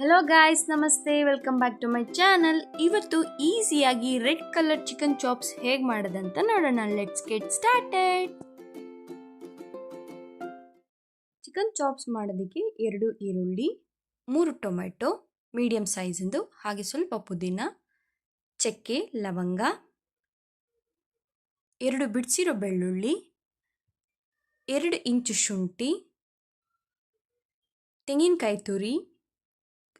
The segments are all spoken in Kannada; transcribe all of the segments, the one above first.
ಹೆಲೋ ಗಾಯ್ಸ್ ನಮಸ್ತೆ. Welcome back to my channel ಇವತ್ತು ಈಸಿಯಾಗಿ ರೆಡ್ ಕಲರ್ ಚಿಕನ್ ಚಾಪ್ಸ್ ಹೇಗೆ ಮಾಡೋದಂತ ನೋಡೋಣ. Let's get started chicken chops ಮಾಡೋದಕ್ಕೆ ಎರಡು ಈರುಳ್ಳಿ, ಮೂರು ಟೊಮೆಟೊ ಮೀಡಿಯಮ್ ಸೈಜಿಂದು ಹಾಗೆ ಸ್ವಲ್ಪ ಪುದೀನ, ಚಕ್ಕೆ, ಲವಂಗ, ಎರಡು ಬಿಡಿಸಿರೋ ಬೆಳ್ಳುಳ್ಳಿ, ಎರಡು ಇಂಚು ಶುಂಠಿ, ತೆಂಗಿನಕಾಯಿ ತುರಿ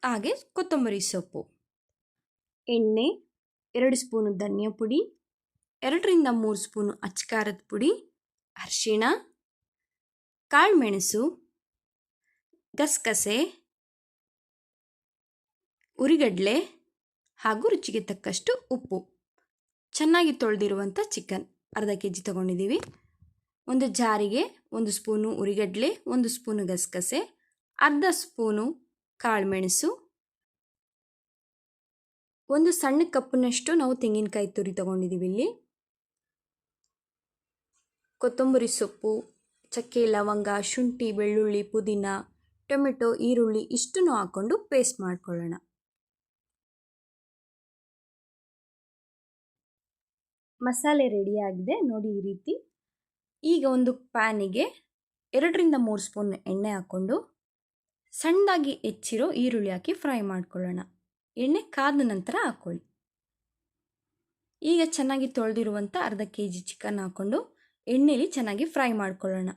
ಹಾಗೆ ಕೊತ್ತಂಬರಿ ಸೊಪ್ಪು. ಎಣ್ಣೆ, ಎರಡು ಸ್ಪೂನು ಧನಿಯಾ ಪುಡಿ, ಎರಡರಿಂದ ಮೂರು ಸ್ಪೂನು ಅಚ್ಕಾರದ ಪುಡಿ, ಅರಿಶಿಣ ಕಾಳುಮೆಣಸು ಗಸಗಸೆ, ಉರಿಗಡಲೆ ಹಾಗೂ ರುಚಿಗೆ ತಕ್ಕಷ್ಟು ಉಪ್ಪು. ಚೆನ್ನಾಗಿ ತೊಳೆದಿರುವಂಥ ಚಿಕನ್. ಅರ್ಧ ಕೆ ಜಿ ತಗೊಂಡಿದ್ದೀವಿ. ಒಂದು ಜಾರಿಗೆ ಒಂದು ಸ್ಪೂನು ಉರಿಗಡಲೆ, ಒಂದು ಸ್ಪೂನು ಗಸಗಸೆ, ಅರ್ಧ ಸ್ಪೂನು ಕಾಳುಮೆಣಸು. ಒಂದು ಸಣ್ಣ ಕಪ್ಪಿನಷ್ಟು ನಾವು ತೆಂಗಿನಕಾಯಿ ತುರಿ ತೊಗೊಂಡಿದ್ದೀವಿ ಇಲ್ಲಿ. ಕೊತ್ತಂಬರಿ ಸೊಪ್ಪು, ಚಕ್ಕೆ ಲವಂಗ, ಶುಂಠಿ, ಬೆಳ್ಳುಳ್ಳಿ, ಪುದೀನ, ಟೊಮೆಟೊ, ಈರುಳ್ಳಿ ಇಷ್ಟನ್ನು ಹಾಕ್ಕೊಂಡು ಪೇಸ್ಟ್ ಮಾಡ್ಕೊಳ್ಳೋಣ. ಮಸಾಲೆ ರೆಡಿಯಾಗಿದೆ ನೋಡಿ ಈ ರೀತಿ. ಈಗ ಒಂದು ಪ್ಯಾನಿಗೆ ಎರಡರಿಂದ ಮೂರು ಸ್ಪೂನ್ ಎಣ್ಣೆ ಹಾಕ್ಕೊಂಡು ಸಣ್ಣದಾಗಿ ಹೆಚ್ಚಿರೋ ಈರುಳ್ಳಿ ಹಾಕಿ ಫ್ರೈ ಮಾಡ್ಕೊಳ್ಳೋಣ. ಎಣ್ಣೆ ಕಾದ ನಂತರ ಹಾಕ್ಕೊಳ್ಳಿ. ಈಗ ಚೆನ್ನಾಗಿ ತೊಳೆದಿರುವಂಥ ಅರ್ಧ ಕೆ ಜಿ ಚಿಕನ್ ಹಾಕ್ಕೊಂಡು ಎಣ್ಣೆಯಲ್ಲಿ ಚೆನ್ನಾಗಿ ಫ್ರೈ ಮಾಡ್ಕೊಳ್ಳೋಣ.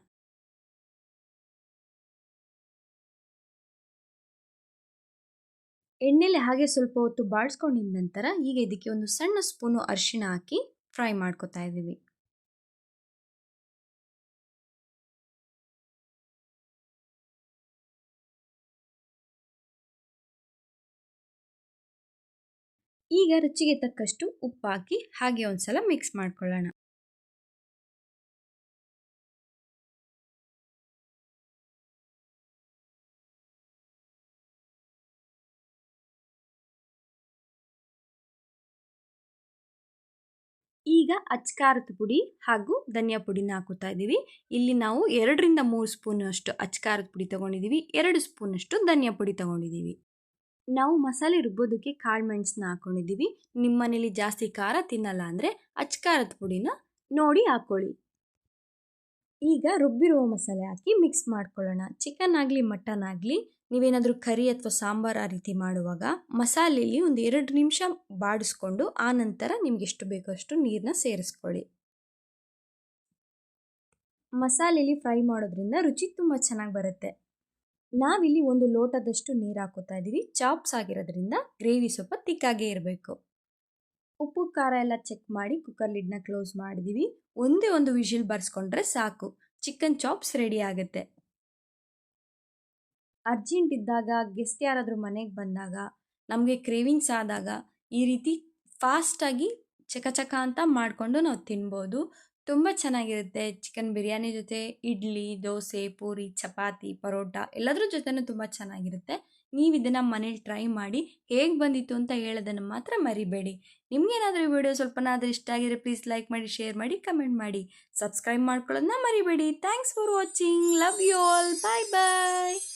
ಎಣ್ಣೆಲಿ ಹಾಗೆ ಸ್ವಲ್ಪ ಹೊತ್ತು ಬಾಡಿಸ್ಕೊಂಡಿದ್ದ ನಂತರ ಈಗ ಇದಕ್ಕೆ ಒಂದು ಸಣ್ಣ ಸ್ಪೂನು ಅರಿಶಿಣ ಹಾಕಿ ಫ್ರೈ ಮಾಡ್ಕೊತಾ ಇದ್ದೀವಿ. ಈಗ ರುಚಿಗೆ ತಕ್ಕಷ್ಟು ಉಪ್ಪು ಹಾಕಿ ಹಾಗೆ ಒಂದ್ಸಲ ಮಿಕ್ಸ್ ಮಾಡ್ಕೊಳ್ಳೋಣ. ಈಗ ಅಚ್ಕಾರದ ಪುಡಿ ಹಾಗೂ ಧನಿಯಾ ಪುಡಿನ ಹಾಕುತ್ತಾ ಇದ್ದೀವಿ. ಇಲ್ಲಿ ನಾವು ಎರಡರಿಂದ ಮೂರು ಸ್ಪೂನಷ್ಟು ಅಚ್ಕಾರದ ಪುಡಿ ತೊಗೊಂಡಿದ್ದೀವಿ, ಎರಡು ಸ್ಪೂನಷ್ಟು ಧನಿಯಾ ಪುಡಿ ತೊಗೊಂಡಿದ್ದೀವಿ. ನಾವು ಮಸಾಲೆ ರುಬ್ಬೋದಕ್ಕೆ ಕಾಳು ಮೆಣಸನ್ನ ಹಾಕ್ಕೊಂಡಿದ್ದೀವಿ ನಿಮ್ಮ ಮನೇಲಿ ಜಾಸ್ತಿ ಖಾರ ತಿನ್ನಲ್ಲ ಅಂದರೆ ಅಚ್ಕಾರದ ಪುಡಿನ ನೋಡಿ ಹಾಕ್ಕೊಳ್ಳಿ ಈಗ ರುಬ್ಬಿರುವ ಮಸಾಲೆ ಹಾಕಿ ಮಿಕ್ಸ್ ಮಾಡ್ಕೊಳ್ಳೋಣ. ಚಿಕನ್ ಆಗಲಿ ಮಟನ್ ಆಗಲಿ, ನೀವೇನಾದರೂ ಕರಿ ಅಥವಾ ಸಾಂಬಾರು ಆ ರೀತಿ ಮಾಡುವಾಗ ಮಸಾಲೆಯಲ್ಲಿ ಒಂದು ಎರಡು ನಿಮಿಷ ಬಾಡಿಸ್ಕೊಂಡು ಆ ನಂತರ ನಿಮ್ಗೆ ಎಷ್ಟು ಬೇಕೋ ಅಷ್ಟು ನೀರನ್ನ ಸೇರಿಸ್ಕೊಳ್ಳಿ. ಮಸಾಲೆಯಲ್ಲಿ ಫ್ರೈ ಮಾಡೋದ್ರಿಂದ ರುಚಿ ತುಂಬ ಚೆನ್ನಾಗಿ ಬರುತ್ತೆ. ನಾವಿಲ್ಲಿ ಒಂದು ಲೋಟದಷ್ಟು ನೀರು ಹಾಕೋತಾ ಇದ್ದೀವಿ. ಚಾಪ್ಸ್ ಆಗಿರೋದ್ರಿಂದ ಗ್ರೇವಿ ಸ್ವಲ್ಪ ತಿಕ್ಕಾಗೇ ಇರಬೇಕು. ಉಪ್ಪು, ಖಾರ ಎಲ್ಲ ಚೆಕ್ ಮಾಡಿ ಕುಕ್ಕರ್ ಲಿಡ್ನ ಕ್ಲೋಸ್ ಮಾಡಿದ್ದೀವಿ. ಒಂದೇ ಒಂದು ವಿಷಿಲ್ ಬರ್ಸ್ಕೊಂಡ್ರೆ ಸಾಕು. ಚಿಕನ್ ಚಾಪ್ಸ್ ರೆಡಿ ಆಗುತ್ತೆ. ಅರ್ಜೆಂಟ್ ಇದ್ದಾಗ ಗೆಸ್ಟ್ ಯಾರಾದರೂ ಮನೆಗೆ ಬಂದಾಗ, ನಮಗೆ ಕ್ರೇವಿಂಗ್ಸ್ ಆದಾಗ ಈ ರೀತಿ ಫಾಸ್ಟಾಗಿ ಚಕಚಕ ಚಕ ಅಂತ ಮಾಡಿಕೊಂಡು ನಾವು ತಿನ್ಬೋದು. ತುಂಬ ಚೆನ್ನಾಗಿರುತ್ತೆ ಚಿಕನ್ ಬಿರಿಯಾನಿ ಜೊತೆ, ಇಡ್ಲಿ, ದೋಸೆ, ಪೂರಿ, ಚಪಾತಿ, ಪರೋಟ ಎಲ್ಲದ್ರ ಜೊತೆನೂ ತುಂಬ ಚೆನ್ನಾಗಿರುತ್ತೆ. ನೀವು ಇದನ್ನು ಮನೇಲಿ ಟ್ರೈ ಮಾಡಿ ಹೇಗೆ ಬಂದಿತ್ತು ಅಂತ ಹೇಳೋದನ್ನು ಮಾತ್ರ ಮರಿಬೇಡಿ. ನಿಮಗೇನಾದರೂ ಈ ವಿಡಿಯೋ ಸ್ವಲ್ಪನಾದರೂ ಇಷ್ಟ ಆಗಿದ್ರೆ ಪ್ಲೀಸ್ ಲೈಕ್ ಮಾಡಿ, ಶೇರ್ ಮಾಡಿ, ಕಮೆಂಟ್ ಮಾಡಿ. ಸಬ್ಸ್ಕ್ರೈಬ್ ಮಾಡ್ಕೊಳ್ಳೋದನ್ನ ಮರಿಬೇಡಿ. Thanks for watching. Love you all. Bye bye.